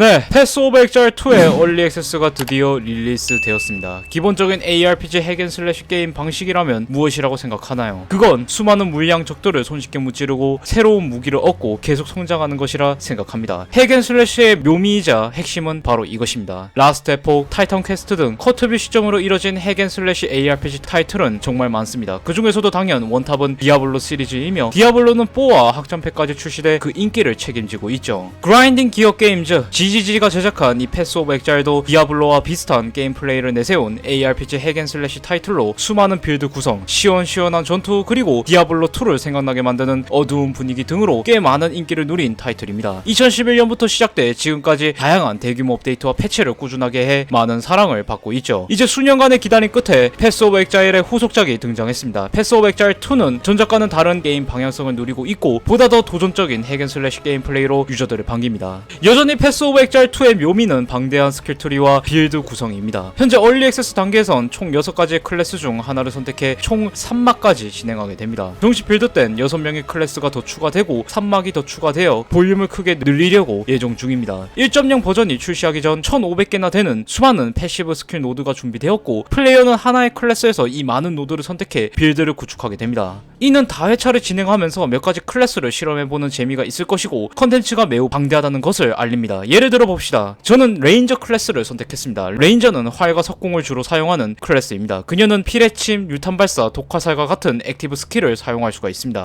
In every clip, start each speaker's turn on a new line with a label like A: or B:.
A: 네, 패스 오브 엑잘 2의 얼리 액세스가 드디어 릴리스 되었습니다. 기본적인 ARPG 핵앤슬래시 게임 방식이라면 무엇이라고 생각하나요? 그건 수많은 물량 적들을 손쉽게 무찌르고 새로운 무기를 얻고 계속 성장하는 것이라 생각합니다. 핵앤슬래시의 묘미이자 핵심은 바로 이것입니다. 라스트 에포, 타이탄 퀘스트 등 커트뷰 시점으로 이뤄진 핵앤슬래시 ARPG 타이틀은 정말 많습니다. 그 중에서도 당연 원탑은 디아블로 시리즈이며 디아블로는 4와 확장팩까지 출시돼 그 인기를 책임지고 있죠. 그라인딩 기어 게임즈 GGG가 제작한 이 패스 오브 엑잘도 디아블로와 비슷한 게임 플레이를 내세운 ARPG 핵앤슬래시 타이틀로 수많은 빌드 구성, 시원시원한 전투 그리고 디아블로 2를 생각나게 만드는 어두운 분위기 등으로 꽤 많은 인기를 누린 타이틀입니다. 2011년부터 시작돼 지금까지 다양한 대규모 업데이트와 패치를 꾸준하게 해 많은 사랑을 받고 있죠. 이제 수년간의 기다림 끝에 패스 오브 엑자일의 후속작이 등장했습니다. 패스 오브 엑자일 2는 전작과는 다른 게임 방향성을 누리고 있고 보다 더 도전적인 핵앤슬래시 게임 플레이로 유저들을 반깁니다. 여전히 패스 오브 엑자일 2의 묘미는 방대한 스킬 트리와 빌드 구성입니다. 현재 얼리 액세스 단계에선 총 6가지의 클래스 중 하나를 선택해 총 3막까지 진행하게 됩니다. 정식 빌드 땐 6명의 클래스가 더 추가되고 3막이 더 추가되어 볼륨을 크게 늘리려고 예정 중입니다. 1.0 버전이 출시하기 전 1500개나 되는 수많은 패시브 스킬 노드가 준비되었고 플레이어는 하나의 클래스에서 이 많은 노드를 선택해 빌드를 구축하게 됩니다. 이는 다회차를 진행하면서 몇 가지 클래스를 실험해보는 재미가 있을 것이고 컨텐츠가 매우 방대하다는 것을 알립니다. 예를 들어 봅시다. 저는 레인저 클래스를 선택했습니다. 레인저는 활과 석궁을 주로 사용하는 클래스입니다. 그녀는 피레침, 유탄발사, 독화살과 같은 액티브 스킬을 사용할 수가 있습니다.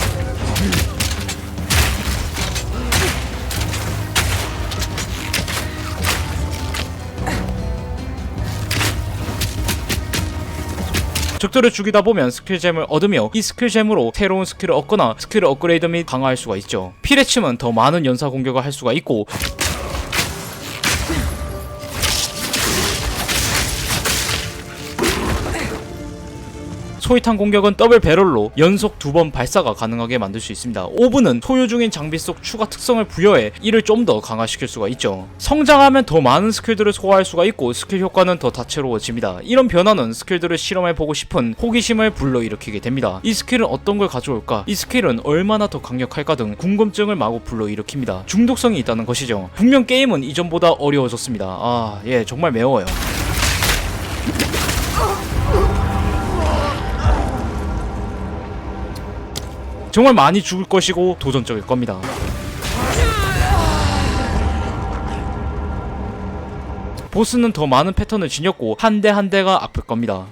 A: 적들을 죽이다 보면 스킬잼을 얻으며 이 스킬잼으로 새로운 스킬을 얻거나 스킬을 업그레이드 및 강화할 수가 있죠. 피레침은 더 많은 연사 공격을 할 수가 있고 소위탄 공격은 더블 배럴로 연속 두 번 발사가 가능하게 만들 수 있습니다. 오브는 소유 중인 장비 속 추가 특성을 부여해 이를 좀 더 강화시킬 수가 있죠. 성장하면 더 많은 스킬들을 소화할 수가 있고 스킬 효과는 더 다채로워집니다. 이런 변화는 스킬들을 실험해보고 싶은 호기심을 불러일으키게 됩니다. 이 스킬은 어떤 걸 가져올까? 이 스킬은 얼마나 더 강력할까 등 궁금증을 마구 불러일으킵니다. 중독성이 있다는 것이죠. 분명 게임은 이전보다 어려워졌습니다. 아, 예, 정말 매워요. 정말 많이 죽을 것이고 도전적일 겁니다. 보스는 더 많은 패턴을 지녔고 한 대 한 대가 아플 겁니다.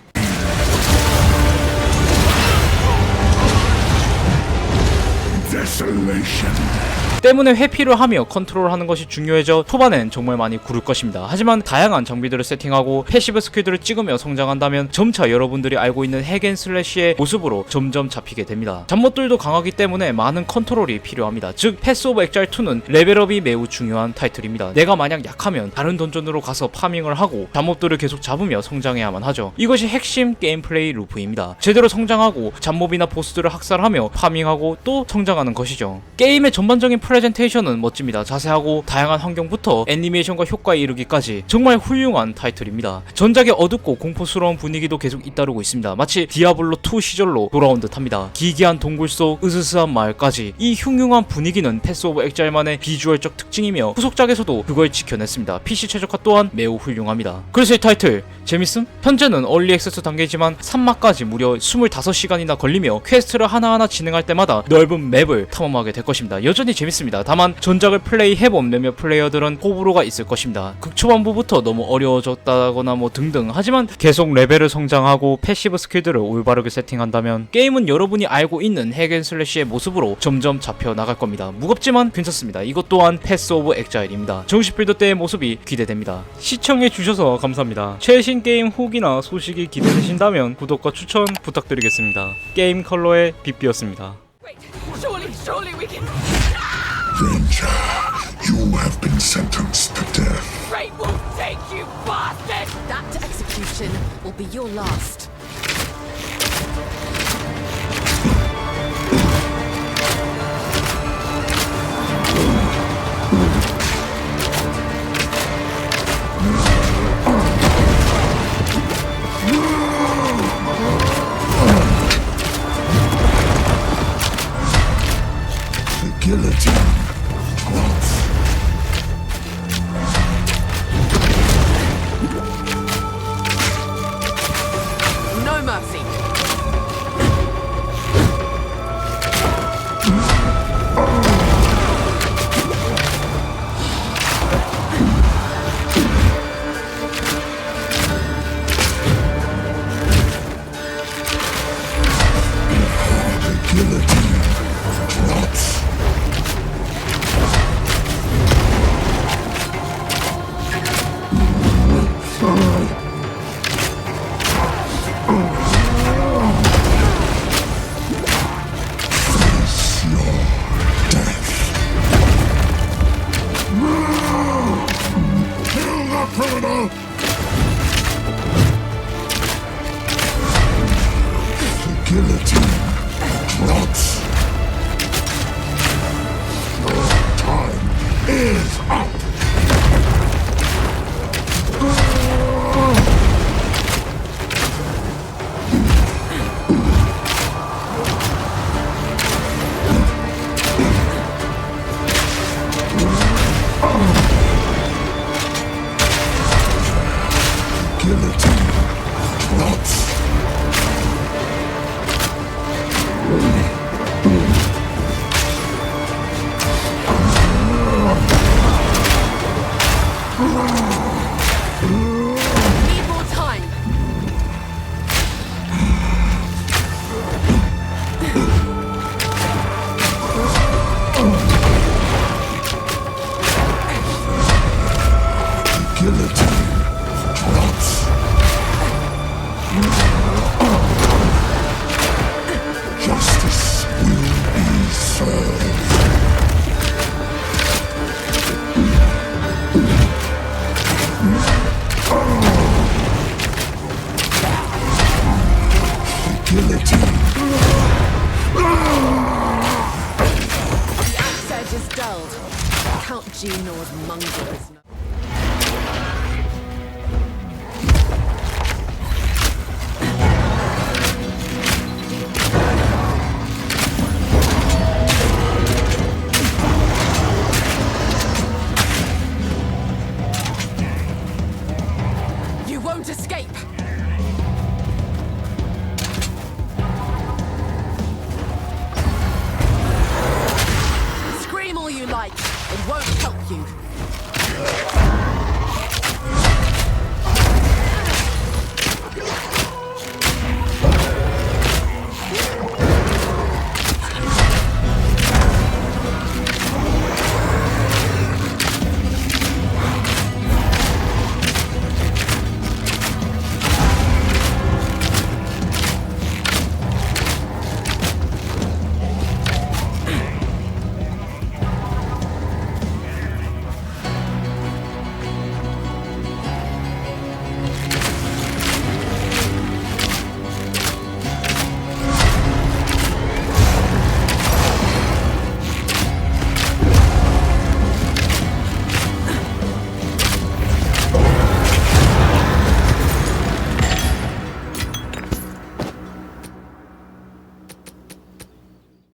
A: 때문에 회피를 하며 컨트롤하는 것이 중요해져 초반엔 정말 많이 구를 것입니다. 하지만 다양한 장비들을 세팅하고 패시브 스킬들을 찍으며 성장한다면 점차 여러분들이 알고 있는 핵앤 슬래시의 모습으로 점점 잡히게 됩니다. 잡못들도 강하기 때문에 많은 컨트롤이 필요합니다. 즉 패스 오브 엑잘 2는 레벨업이 매우 중요한 타이틀입니다. 내가 만약 약하면 다른 던전으로 가서 파밍을 하고 잡몹들을 계속 잡으며 성장해야만 하죠. 이것이 핵심 게임 플레이 루프입니다. 제대로 성장하고 잡몹이나 보스들을 학살하며 파밍하고 또 성장하는 것이죠. 게임의 전반적인 프레젠테이션은 멋집니다. 자세하고 다양한 환경부터 애니메이션과 효과에 이르기까지 정말 훌륭한 타이틀입니다. 전작의 어둡고 공포스러운 분위기도 계속 잇따르고 있습니다. 마치 디아블로 2 시절로 돌아온 듯합니다. 기괴한 동굴 속 으스스한 마을까지 이 흉흉한 분위기는 패스 오브 엑잘만의 비주얼적 특징이며 후속작에서도 그걸 지켜냈습니다. PC 최적화 또한 매우 훌륭합니다. 그래서 이 타이틀 재밌음? 현재는 얼리 액세스 단계지만 3막까지 무려 25시간이나 걸리며 퀘스트를 하나하나 진행할 때마다 넓은 맵을 탐험하게 될 것입니다. 여전히 재밌습니다. 다만 전작을 플레이해본 몇몇 플레이어들은 호불호가 있을 것입니다. 극초반부부터 너무 어려워졌다거나 뭐 등등 하지만 계속 레벨을 성장하고 패시브 스킬들을 올바르게 세팅한다면 게임은 여러분이 알고 있는 핵앤슬래시의 모습으로 점점 잡혀 나갈 겁니다. 무겁지만 괜찮습니다. 이것 또한 패스 오브 엑자일입니다. 정식 빌드 때의 모습이 기대됩니다. 시청해 주셔서 감사합니다. 최신 게임 후기나 소식이 기대되신다면 구독과 추천 부탁드리겠습니다. 게임 컬러의 빗비였습니다.
B: Have been sentenced to death.
C: Great will take you, bastard!
D: That execution will be your last.
B: killer. Kill it.
D: Need more She knows mongrels